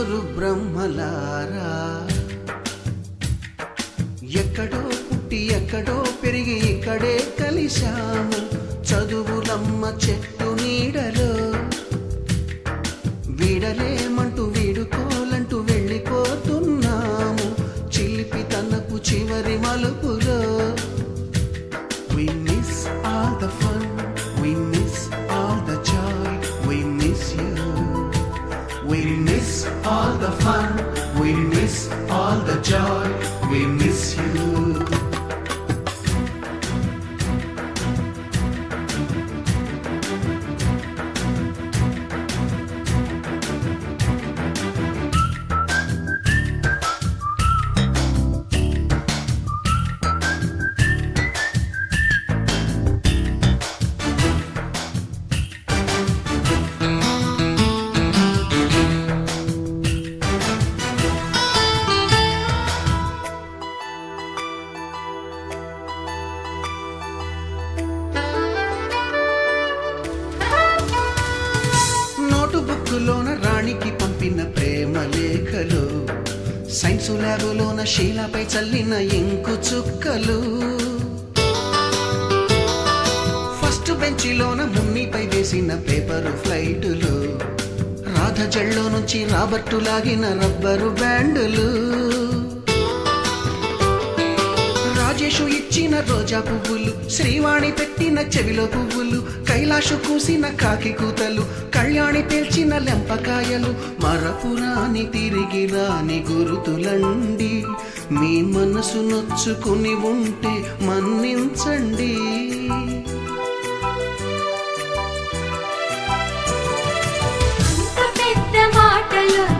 గురు బ్రహ్మలారా. ఎక్కడో పుట్టి ఎక్కడో పెరిగి ఇక్కడే కలిశాము. చదువులమ్మ చెట్టు సైన్సు ల్యాబులోన శీలాపై చల్లిన ఇంకు చుక్కలు. ఫస్ట్ బెంచిలోన మున్నిపై వేసిన పేపరు ఫ్లైటులు. రాధ జల్లో నుంచి రాబర్టు లాగిన రబ్బరు బ్యాండులు. రాజేషు ఇచ్చిన రోజా పువ్వులు శ్రీవాణి పెట్టిన చెవిలో పువ్వులు కైలాషు కూసిన కాకి కూతలు కళ్యాణి పేల్చిన లెంపకాయలు మరపురాని తిరిగి రాని గురుతులండి. మీ మనసు నొచ్చుకుని ఉంటే మన్నించండి. పెద్ద మాటలు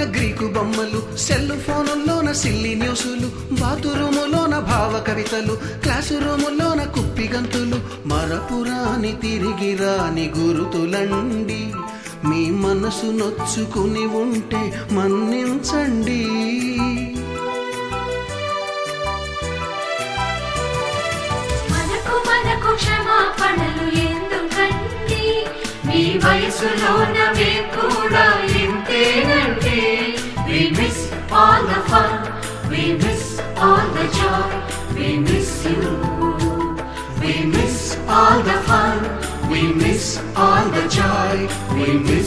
బోర్డు గ్రీకు బొమ్మలు సెల్ ఫోనుల్లోన సిల్లి న్యూసులు బాతురూములోన భావ కవితలు క్లాసు రూములోన కుప్పి గంతులు మరపురాని తిరిగి రాని గురుతులండి. మీ మనసు నొచ్చుకుని ఉంటే మన్నించండి. మనకు మనకు క్షమాపణలు ఎందుకండి? మీ వయసులోన మేము కూడా we will.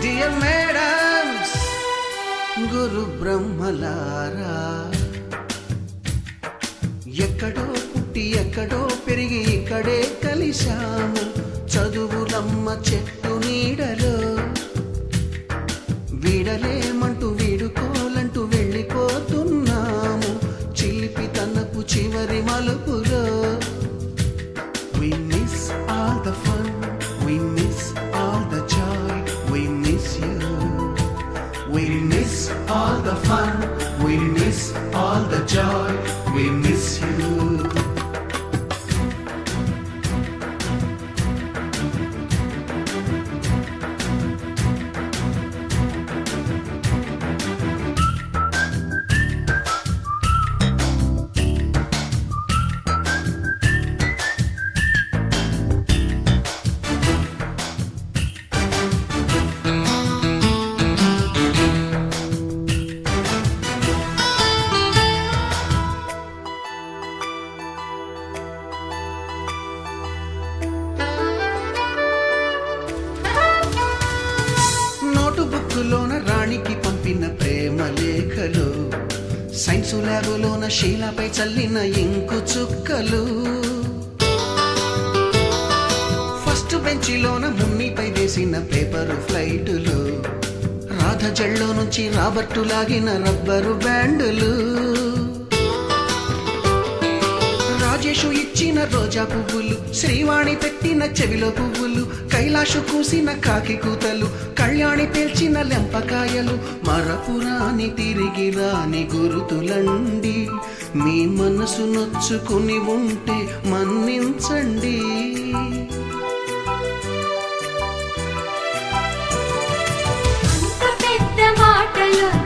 డియర్ మేడమ్స్ గురు బ్రహ్మలారా ఎక్కడో పుట్టి ఎక్కడో పెరిగి ఇక్కడే కలిశాము. చదువులమ్మ చెట్టు నీడలో. వీడలేమంటూ వీడుకోలంటూ వెళ్ళిపోతున్నాము. చిలిపి తనకు చివరి మలుపులు శీలపై చల్లిన ఇంకు చుక్కలు. ఫస్ట్ బెంచిలోన మున్నిపై వేసిన పేపరు ఫ్లైటులు. రాధ జల్లో నుంచి రాబర్టు లాగిన రబ్బరు బ్యాండులు. రాజేషు ఇచ్చిన రోజా పువ్వులు శ్రీవాణి పెట్టిన చెవిలో పువ్వులు కైలాషు కూసిన కాకి కూతలు కళ్యాణి తెల్చిన లెంపకాయలు మరపురాని తిరిగి రాని గురుతులండి. మీ మనసు నొచ్చుకుని ఉంటే మన్నించండి. అంత పెద్ద మాటలు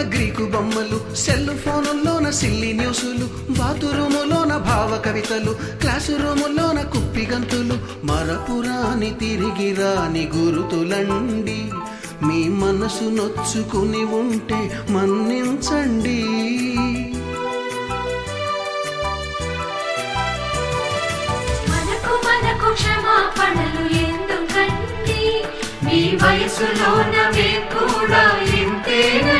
గ్రీకు బొమ్మలు సెల్ ఫోనుల్లోన సిల్లి న్యూసులు బాతురూములోన భావ కవితలు క్లాసు రూములోన కుప్పి గంతులు మరపురాని తిరిగి రాని గురుతులండి. మీ మనసు నొచ్చుకుని ఉంటే మన్నించండి. క్షమాపణలు ఎందుకండి? మీ వయసులోన మేము కూడా ఇంతేనే